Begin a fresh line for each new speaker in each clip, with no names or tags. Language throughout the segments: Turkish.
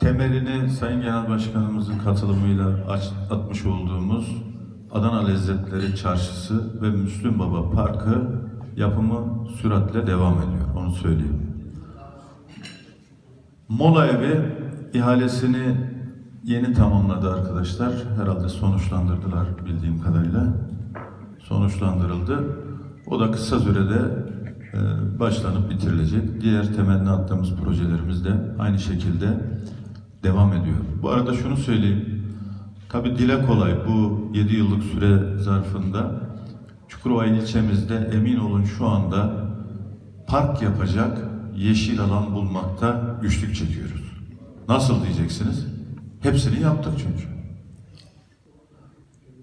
temelini Sayın Genel Başkanımızın katılımıyla atmış olduğumuz Adana Lezzetleri Çarşısı ve Müslüm Baba Parkı yapımı süratle devam ediyor. Onu söyleyeyim. Mola evi ihalesini yeni tamamladı arkadaşlar. Herhalde sonuçlandırdılar bildiğim kadarıyla. Sonuçlandırıldı. O da kısa sürede e, başlanıp bitirilecek. Diğer temelini attığımız projelerimiz de aynı şekilde devam ediyor. Bu arada şunu söyleyeyim. Tabi dile kolay bu 7 yıllık süre zarfında Çukurova ilçemizde emin olun şu anda park yapacak yeşil alan bulmakta güçlük çekiyoruz. Nasıl diyeceksiniz? Hepsini yaptık çünkü.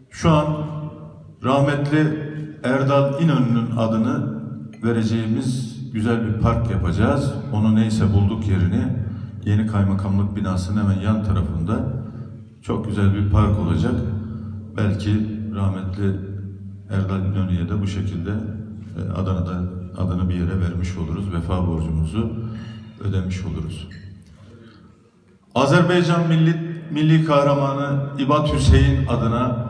Şu an rahmetli Erdal İnönü'nün adını vereceğimiz güzel bir park yapacağız. Onu neyse bulduk yerini yeni kaymakamlık binasının hemen yan tarafında çok güzel bir park olacak. Belki rahmetli Erdal İnönü'ye de bu şekilde e, Adana'da adını bir yere vermiş oluruz. Vefa borcumuzu ödemiş oluruz. Azerbaycan Milli, Milli Kahramanı İbat Hüseyin adına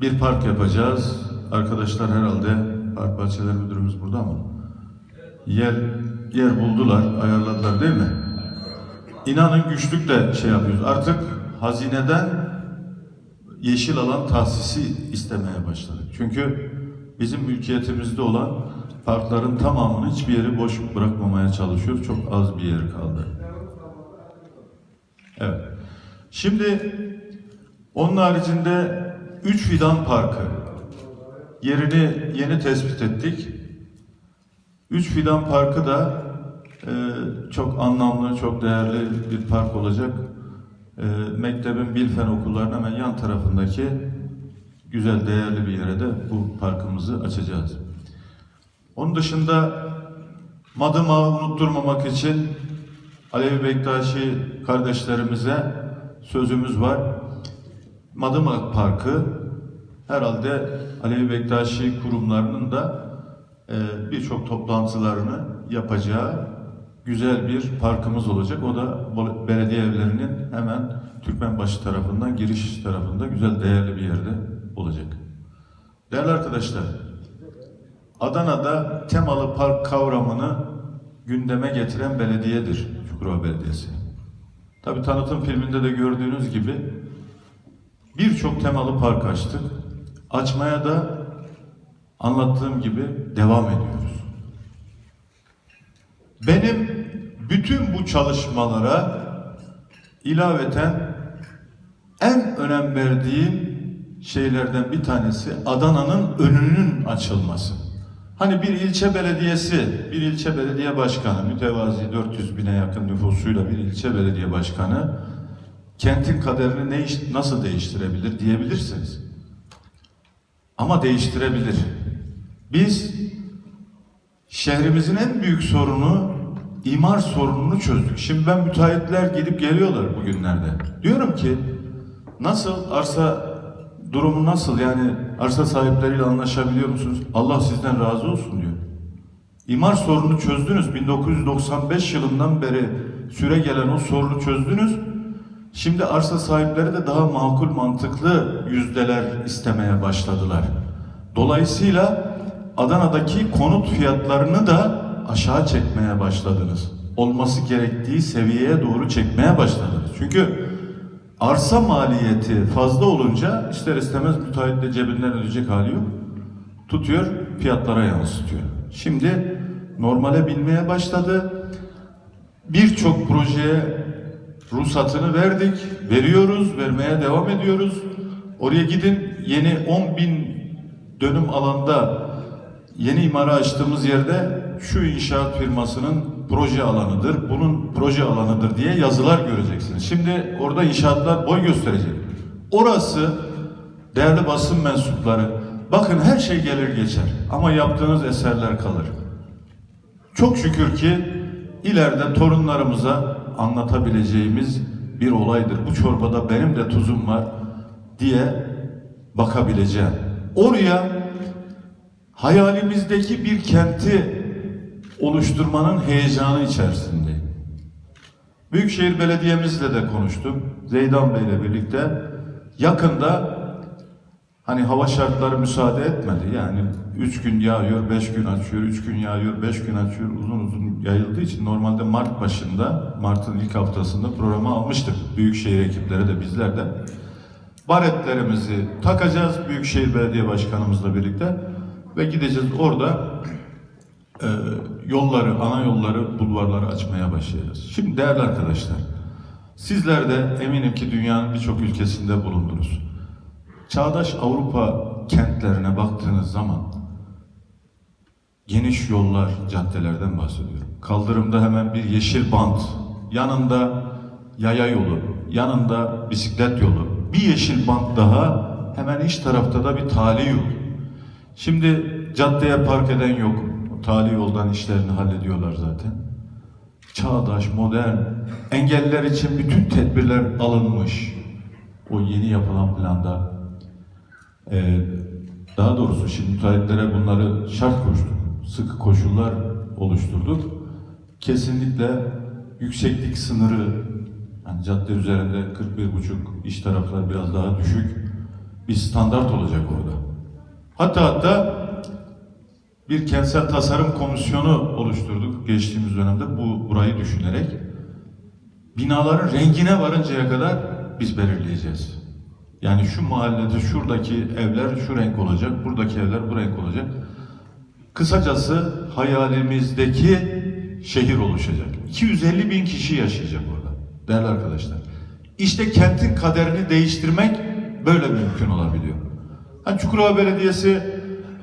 bir park yapacağız. Arkadaşlar herhalde Park Bahçeleri Müdürümüz burada mı? Yer, yer buldular, ayarladılar değil mi? İnanın güçlükle şey yapıyoruz. Artık hazineden yeşil alan tahsisi istemeye başladık. Çünkü bizim mülkiyetimizde olan parkların tamamını hiçbir yeri boş bırakmamaya çalışıyoruz. Çok az bir yer kaldı. Evet. Şimdi onun haricinde üç fidan parkı yerini yeni tespit ettik. Üç fidan parkı da çok anlamlı, çok değerli bir park olacak. E, mektebin Bilfen okullarının hemen yan tarafındaki güzel, değerli bir yere de bu parkımızı açacağız. Onun dışında Madımak'ı unutturmamak için Alevi Bektaşi kardeşlerimize sözümüz var. Madımak Parkı herhalde Alevi Bektaşi kurumlarının da e, birçok toplantılarını yapacağı güzel bir parkımız olacak. O da belediye evlerinin hemen Türkmenbaşı tarafından giriş tarafında güzel değerli bir yerde olacak. Değerli arkadaşlar, Adana'da temalı park kavramını gündeme getiren belediyedir Çukurova Belediyesi. Tabi tanıtım filminde de gördüğünüz gibi birçok temalı park açtık. Açmaya da anlattığım gibi devam ediyoruz. Benim bütün bu çalışmalara ilaveten en önem verdiğim şeylerden bir tanesi Adana'nın önünün açılması. Hani bir ilçe belediyesi, bir ilçe belediye başkanı, mütevazi 400 bine yakın nüfusuyla bir ilçe belediye başkanı kentin kaderini ne nasıl değiştirebilir diyebilirsiniz. Ama değiştirebilir. Biz şehrimizin en büyük sorunu imar sorununu çözdük. Şimdi ben müteahhitler gidip geliyorlar bugünlerde. Diyorum ki nasıl arsa durumu nasıl yani arsa sahipleriyle anlaşabiliyor musunuz? Allah sizden razı olsun diyor. İmar sorunu çözdünüz. 1995 yılından beri süre gelen o sorunu çözdünüz. Şimdi arsa sahipleri de daha makul mantıklı yüzdeler istemeye başladılar. Dolayısıyla Adana'daki konut fiyatlarını da aşağı çekmeye başladınız. Olması gerektiği seviyeye doğru çekmeye başladınız. Çünkü arsa maliyeti fazla olunca ister istemez müteahhit de cebinden ödeyecek hali yok. Tutuyor fiyatlara yansıtıyor. Şimdi normale binmeye başladı. Birçok projeye ruhsatını verdik, veriyoruz, vermeye devam ediyoruz. Oraya gidin yeni 10 bin dönüm alanda yeni imara açtığımız yerde şu inşaat firmasının proje alanıdır, bunun proje alanıdır diye yazılar göreceksiniz. Şimdi orada inşaatlar boy gösterecek. Orası değerli basın mensupları, bakın her şey gelir geçer ama yaptığınız eserler kalır. Çok şükür ki ileride torunlarımıza anlatabileceğimiz bir olaydır. Bu çorbada benim de tuzum var diye bakabileceğim. Oraya hayalimizdeki bir kenti oluşturmanın heyecanı içerisindeyim. Büyükşehir Belediye'mizle de konuştum. Zeydan Bey'le birlikte. Yakında hani hava şartları müsaade etmedi. Yani üç gün yağıyor, beş gün açıyor, üç gün yağıyor, beş gün açıyor. Uzun uzun yayıldığı için normalde Mart başında, Mart'ın ilk haftasında programı almıştık. Büyükşehir ekipleri de bizler de. Baretlerimizi takacağız Büyükşehir Belediye Başkanımızla birlikte ve gideceğiz orada e, yolları, ana yolları, bulvarları açmaya başlayacağız. Şimdi değerli arkadaşlar, sizler de eminim ki dünyanın birçok ülkesinde bulundunuz. Çağdaş Avrupa kentlerine baktığınız zaman geniş yollar, caddelerden bahsediyorum. Kaldırımda hemen bir yeşil bant, yanında yaya yolu, yanında bisiklet yolu, bir yeşil bant daha, hemen iç tarafta da bir tali yol. Şimdi caddeye park eden yok. Tali yoldan işlerini hallediyorlar zaten. Çağdaş, modern, engelliler için bütün tedbirler alınmış. O yeni yapılan planda. Ee, daha doğrusu şimdi müteahhitlere bunları şart koştuk. Sıkı koşullar oluşturduk. Kesinlikle yükseklik sınırı yani cadde üzerinde 41,5 iç taraflar biraz daha düşük bir standart olacak orada. Hatta hatta bir kentsel tasarım komisyonu oluşturduk geçtiğimiz dönemde bu burayı düşünerek. Binaların rengine varıncaya kadar biz belirleyeceğiz. Yani şu mahallede şuradaki evler şu renk olacak, buradaki evler bu renk olacak. Kısacası hayalimizdeki şehir oluşacak. 250 bin kişi yaşayacak orada değerli arkadaşlar. İşte kentin kaderini değiştirmek böyle mümkün olabiliyor. Hani Çukurova Belediyesi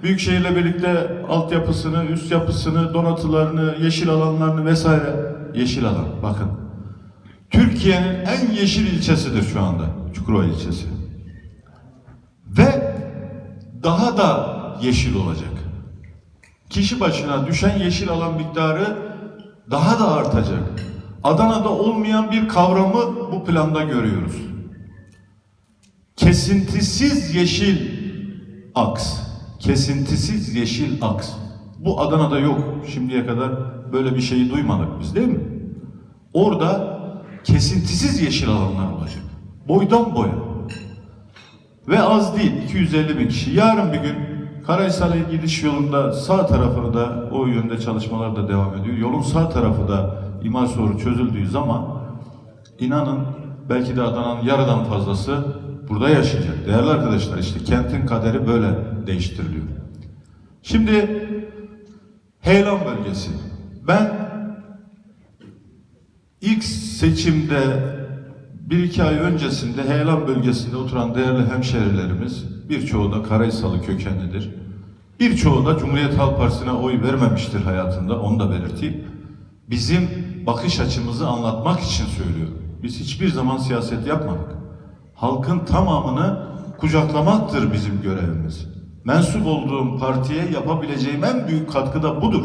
Büyükşehir'le birlikte altyapısını, üst yapısını, donatılarını, yeşil alanlarını vesaire yeşil alan bakın. Türkiye'nin en yeşil ilçesidir şu anda Çukurova ilçesi. Ve daha da yeşil olacak. Kişi başına düşen yeşil alan miktarı daha da artacak. Adana'da olmayan bir kavramı bu planda görüyoruz. Kesintisiz yeşil aks. Kesintisiz yeşil aks. Bu Adana'da yok. Şimdiye kadar böyle bir şeyi duymadık biz değil mi? Orada kesintisiz yeşil alanlar olacak. Boydan boya. Ve az değil 250 bin kişi. Yarın bir gün Karahisar'a gidiş yolunda sağ tarafını da o yönde çalışmalar da devam ediyor. Yolun sağ tarafı da imar sorunu çözüldüğü zaman inanın belki de Adana'nın yarıdan fazlası burada yaşayacak. Değerli arkadaşlar işte kentin kaderi böyle değiştiriliyor. Şimdi Heyelan bölgesi. Ben ilk seçimde bir iki ay öncesinde Heyelan bölgesinde oturan değerli hemşerilerimiz birçoğu da Karahisalı kökenlidir. Birçoğu da Cumhuriyet Halk Partisi'ne oy vermemiştir hayatında onu da belirteyim. Bizim bakış açımızı anlatmak için söylüyorum. Biz hiçbir zaman siyaset yapmadık. Halkın tamamını kucaklamaktır bizim görevimiz. Mensup olduğum partiye yapabileceğim en büyük katkı da budur.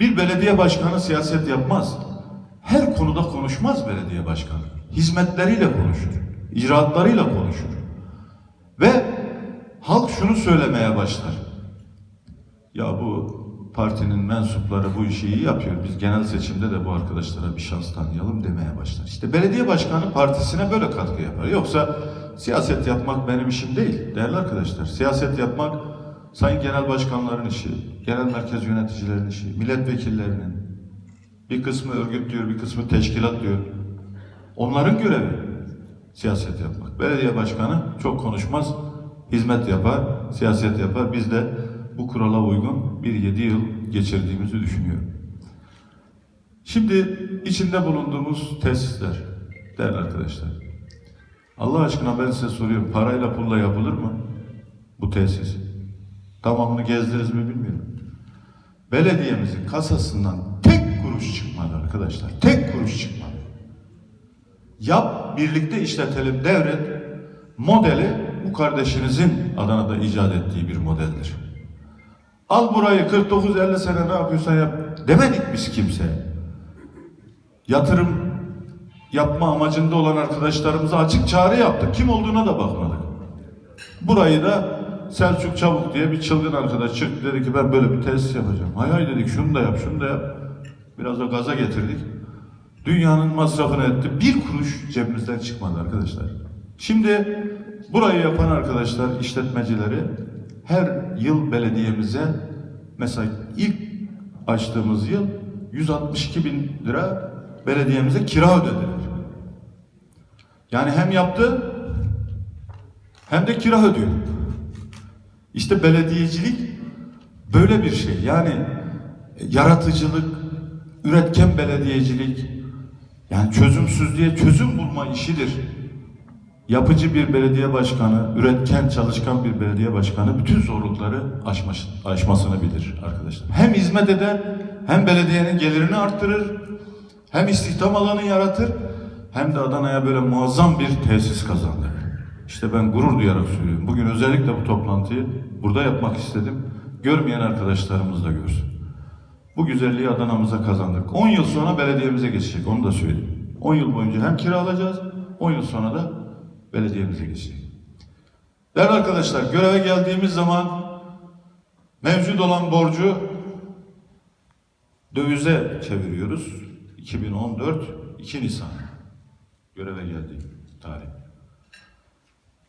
Bir belediye başkanı siyaset yapmaz. Her konuda konuşmaz belediye başkanı. Hizmetleriyle konuşur, icraatlarıyla konuşur. Ve halk şunu söylemeye başlar. Ya bu partinin mensupları bu işi iyi yapıyor. Biz genel seçimde de bu arkadaşlara bir şans tanıyalım demeye başlar. İşte belediye başkanı partisine böyle katkı yapar. Yoksa siyaset yapmak benim işim değil değerli arkadaşlar. Siyaset yapmak sayın genel başkanların işi, genel merkez yöneticilerin işi, milletvekillerinin. Bir kısmı örgüt diyor, bir kısmı teşkilat diyor. Onların görevi siyaset yapmak. Belediye başkanı çok konuşmaz, hizmet yapar, siyaset yapar. Biz de bu kurala uygun bir yedi yıl geçirdiğimizi düşünüyorum. Şimdi içinde bulunduğumuz tesisler, değerli arkadaşlar. Allah aşkına ben size soruyorum, parayla pulla yapılır mı bu tesis? Tamamını gezdiniz mi bilmiyorum. Belediyemizin kasasından tek kuruş çıkmadı arkadaşlar. Tek kuruş çıkmadı. Yap, birlikte işletelim, devret modeli bu kardeşinizin Adana'da icat ettiği bir modeldir. Al burayı 49-50 sene ne yapıyorsan yap demedik biz kimseye. Yatırım yapma amacında olan arkadaşlarımıza açık çağrı yaptık. Kim olduğuna da bakmadık. Burayı da Selçuk Çabuk diye bir çılgın arkadaş çıktı dedi ki ben böyle bir tesis yapacağım. Hay hay dedik şunu da yap şunu da yap. Biraz da gaza getirdik. Dünyanın masrafını etti. Bir kuruş cebimizden çıkmadı arkadaşlar. Şimdi burayı yapan arkadaşlar, işletmecileri her yıl belediyemize mesela ilk açtığımız yıl 162 bin lira belediyemize kira ödediler. Yani hem yaptı hem de kira ödüyor. İşte belediyecilik böyle bir şey. Yani yaratıcılık, üretken belediyecilik, yani çözümsüzlüğe çözüm bulma işidir. Yapıcı bir belediye başkanı, üretken, çalışkan bir belediye başkanı bütün zorlukları aşmış, aşmasını bilir arkadaşlar. Hem hizmet eder, hem belediyenin gelirini arttırır, hem istihdam alanı yaratır, hem de Adana'ya böyle muazzam bir tesis kazandırır. İşte ben gurur duyarak söylüyorum. Bugün özellikle bu toplantıyı burada yapmak istedim. Görmeyen arkadaşlarımız da görsün. Bu güzelliği Adana'mıza kazandık. 10 yıl sonra belediyemize geçecek, onu da söyleyeyim. 10 yıl boyunca hem kira alacağız, 10 yıl sonra da belediyemize geçecek. Değerli arkadaşlar, göreve geldiğimiz zaman mevcut olan borcu dövize çeviriyoruz. 2014 2 Nisan göreve geldiği tarih.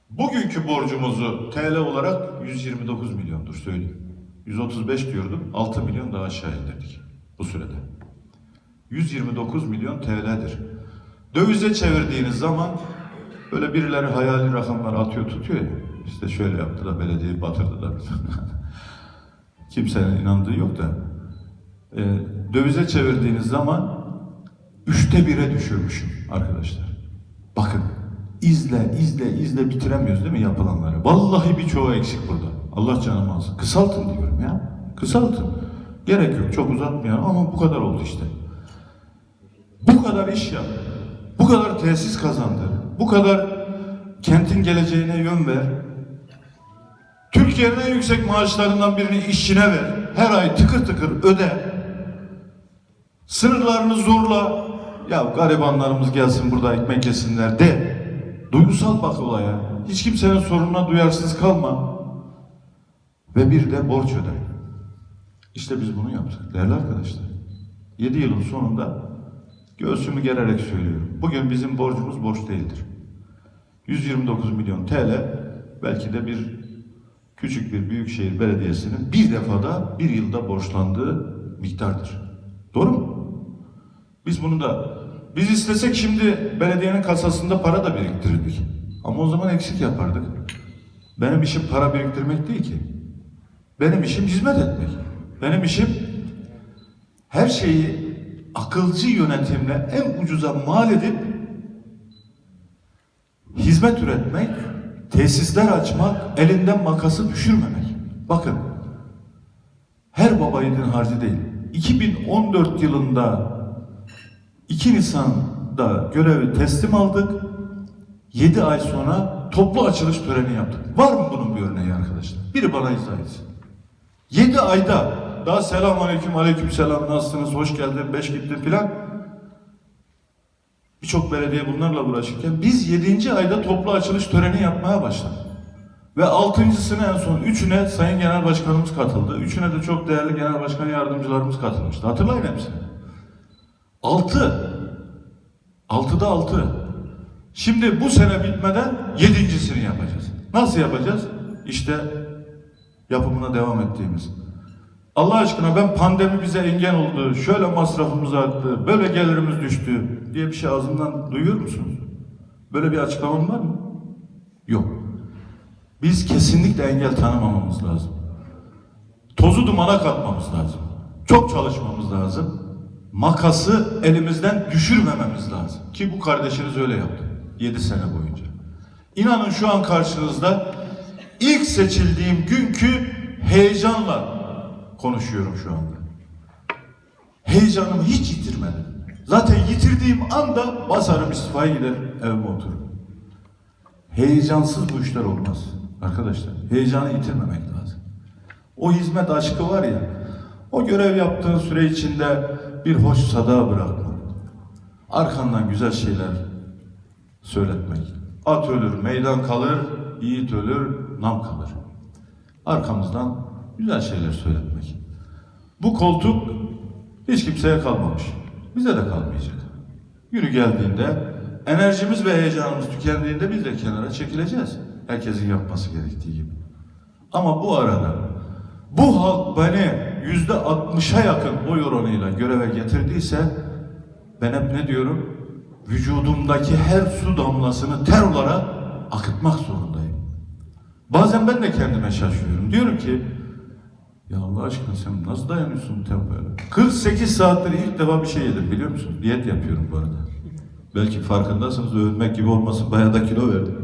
Bugünkü borcumuzu TL olarak 129 milyondur söyleyeyim. 135 diyordum, 6 milyon daha aşağı indirdik bu sürede. 129 milyon TL'dir. Dövize çevirdiğiniz zaman böyle birileri hayali rakamlar atıyor tutuyor ya. İşte şöyle yaptı da belediyeyi batırdı da. Kimsenin inandığı yok da. Ee, dövize çevirdiğiniz zaman üçte bire düşürmüşüm arkadaşlar. Bakın izle izle izle bitiremiyoruz değil mi yapılanları? Vallahi birçoğu eksik burada. Allah canımı alsın. Kısaltın diyorum ya. Kısaltın. Gerek yok çok uzatmayalım ama bu kadar oldu işte. Bu kadar iş yap. Bu kadar tesis kazandı. Bu kadar kentin geleceğine yön ver. Türkiye'nin en yüksek maaşlarından birini işçine ver. Her ay tıkır tıkır öde. Sınırlarını zorla. Ya garibanlarımız gelsin burada ekmek yesinler de. Duygusal bak olaya. Hiç kimsenin sorununa duyarsız kalma. Ve bir de borç öde. İşte biz bunu yaptık değerli arkadaşlar. 7 yılın sonunda göğsümü gererek söylüyorum. Bugün bizim borcumuz borç değildir. 129 milyon TL belki de bir küçük bir büyükşehir belediyesinin bir defada bir yılda borçlandığı miktardır. Doğru mu? Biz bunu da biz istesek şimdi belediyenin kasasında para da biriktirirdik. Ama o zaman eksik yapardık. Benim işim para biriktirmek değil ki. Benim işim hizmet etmek. Benim işim her şeyi akılcı yönetimle en ucuza mal edip hizmet üretmek, tesisler açmak, elinden makası düşürmemek. Bakın, her baba yiğidin harcı değil. 2014 yılında 2 Nisan'da görevi teslim aldık. 7 ay sonra toplu açılış töreni yaptık. Var mı bunun bir örneği arkadaşlar? Biri bana izah etsin. 7 ayda daha selam aleyküm aleyküm selam nasılsınız hoş geldin beş gittin filan. Birçok belediye bunlarla uğraşırken biz 7. ayda toplu açılış töreni yapmaya başladık. Ve altıncısına en son üçüne Sayın Genel Başkanımız katıldı. Üçüne de çok değerli Genel Başkan Yardımcılarımız katılmıştı. Hatırlayın hepsini. Altı. Altıda altı. Şimdi bu sene bitmeden yedincisini yapacağız. Nasıl yapacağız? İşte yapımına devam ettiğimiz. Allah aşkına ben pandemi bize engel oldu, şöyle masrafımız arttı, böyle gelirimiz düştü diye bir şey ağzımdan duyuyor musunuz? Böyle bir açıklamam var mı? Yok. Biz kesinlikle engel tanımamamız lazım. Tozu dumana katmamız lazım. Çok çalışmamız lazım. Makası elimizden düşürmememiz lazım. Ki bu kardeşiniz öyle yaptı. 7 sene boyunca. İnanın şu an karşınızda ilk seçildiğim günkü heyecanla konuşuyorum şu anda. Heyecanımı hiç yitirmedim. Zaten yitirdiğim anda basarım istifaya gider evime otururum. Heyecansız bu işler olmaz arkadaşlar. Heyecanı yitirmemek lazım. O hizmet aşkı var ya, o görev yaptığın süre içinde bir hoş sada bırakma. Arkandan güzel şeyler söyletmek. At ölür, meydan kalır, yiğit ölür, nam kalır. Arkamızdan güzel şeyler söyletmek. Bu koltuk hiç kimseye kalmamış. Bize de kalmayacak. Günü geldiğinde enerjimiz ve heyecanımız tükendiğinde biz de kenara çekileceğiz. Herkesin yapması gerektiği gibi. Ama bu arada bu halk beni yüzde altmışa yakın oy oranıyla göreve getirdiyse ben hep ne diyorum? Vücudumdaki her su damlasını ter olarak akıtmak zorundayım. Bazen ben de kendime şaşıyorum. Diyorum ki ya Allah aşkına sen nasıl dayanıyorsun bu tempoya? 48 saattir ilk defa bir şey yedim biliyor musun? Diyet yapıyorum bu arada. Belki farkındasınız övünmek gibi olmasın bayağı da kilo verdim.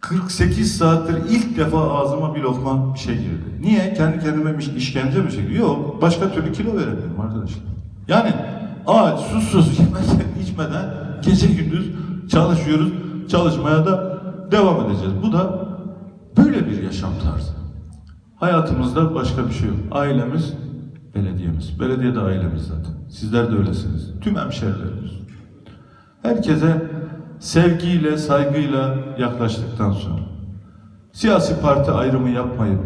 48 saattir ilk defa ağzıma bir lokma bir şey girdi. Niye? Kendi kendime iş- işkence mi çekiyor? Yok. Başka türlü kilo veremiyorum arkadaşlar. Yani aç, susuz, yemeden, içmeden gece gündüz çalışıyoruz. Çalışmaya da devam edeceğiz. Bu da böyle bir yaşam tarzı. Hayatımızda başka bir şey yok. Ailemiz, belediyemiz. Belediye de ailemiz zaten. Sizler de öylesiniz. Tüm hemşerilerimiz. Herkese sevgiyle, saygıyla yaklaştıktan sonra, siyasi parti ayrımı yapmayıp,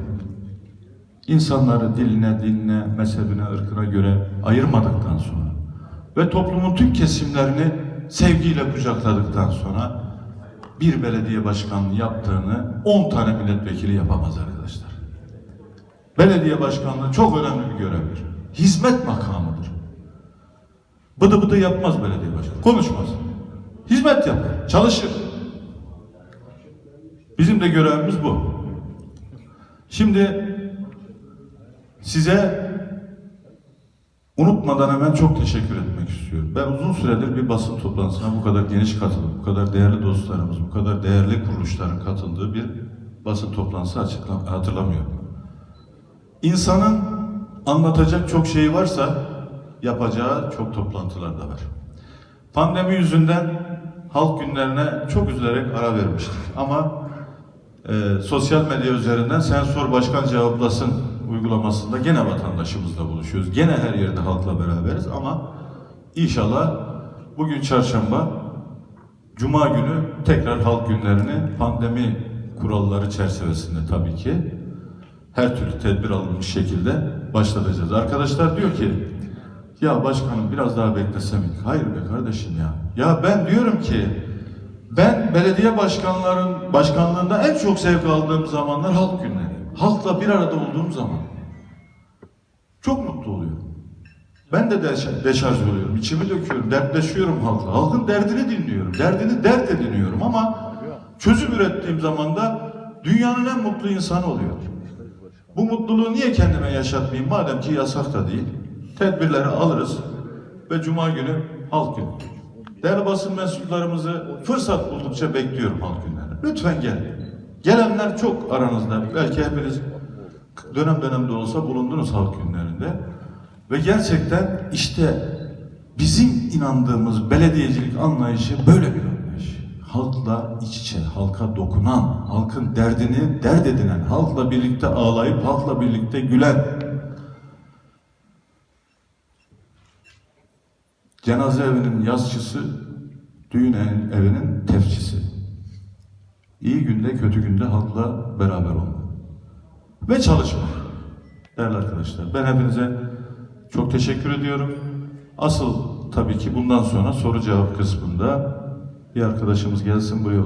insanları diline, dinine, mezhebine, ırkına göre ayırmadıktan sonra ve toplumun tüm kesimlerini sevgiyle kucakladıktan sonra bir belediye başkanlığı yaptığını 10 tane milletvekili yapamaz arkadaşlar. Belediye başkanlığı çok önemli bir görevdir. Hizmet makamıdır. Bıdı bıdı yapmaz belediye başkanı. Konuşmaz. Hizmet yapar. Çalışır. Bizim de görevimiz bu. Şimdi size unutmadan hemen çok teşekkür etmek istiyorum. Ben uzun süredir bir basın toplantısına bu kadar geniş katılıp, bu kadar değerli dostlarımız, bu kadar değerli kuruluşların katıldığı bir basın toplantısı hatırlamıyorum. İnsanın anlatacak çok şeyi varsa yapacağı çok toplantılar da var. Pandemi yüzünden halk günlerine çok üzülerek ara vermiştik. Ama e, sosyal medya üzerinden sen sor başkan cevaplasın uygulamasında gene vatandaşımızla buluşuyoruz. Gene her yerde halkla beraberiz ama inşallah bugün çarşamba Cuma günü tekrar halk günlerini pandemi kuralları çerçevesinde tabii ki her türlü tedbir alınmış şekilde başlatacağız. Arkadaşlar diyor ki ya başkanım biraz daha beklesem miydik? Hayır be kardeşim ya. Ya ben diyorum ki ben belediye başkanların başkanlığında en çok zevk aldığım zamanlar halk günleri. Halkla bir arada olduğum zaman. Çok mutlu oluyorum. Ben de deş- deşarj oluyorum. içimi döküyorum. Dertleşiyorum halkla. Halkın derdini dinliyorum. Derdini dert ediniyorum ama çözüm ürettiğim zaman da dünyanın en mutlu insanı oluyorum. Bu mutluluğu niye kendime yaşatmayayım madem ki yasak da değil. Tedbirleri alırız ve Cuma günü halk günü. Değerli basın mensuplarımızı fırsat buldukça bekliyorum halk günlerine. Lütfen gelin. Gelenler çok aranızda. Belki hepiniz dönem dönem de olsa bulundunuz halk günlerinde. Ve gerçekten işte bizim inandığımız belediyecilik anlayışı böyle bir. Halkla iç içe, halka dokunan, halkın derdini dert edinen, halkla birlikte ağlayıp halkla birlikte gülen. Cenaze evinin yazçısı, düğün ev- evinin tefçisi. İyi günde kötü günde halkla beraber olmak. Ve çalışmak. Değerli arkadaşlar ben hepinize çok teşekkür ediyorum. Asıl tabii ki bundan sonra soru cevap kısmında bir arkadaşımız gelsin buraya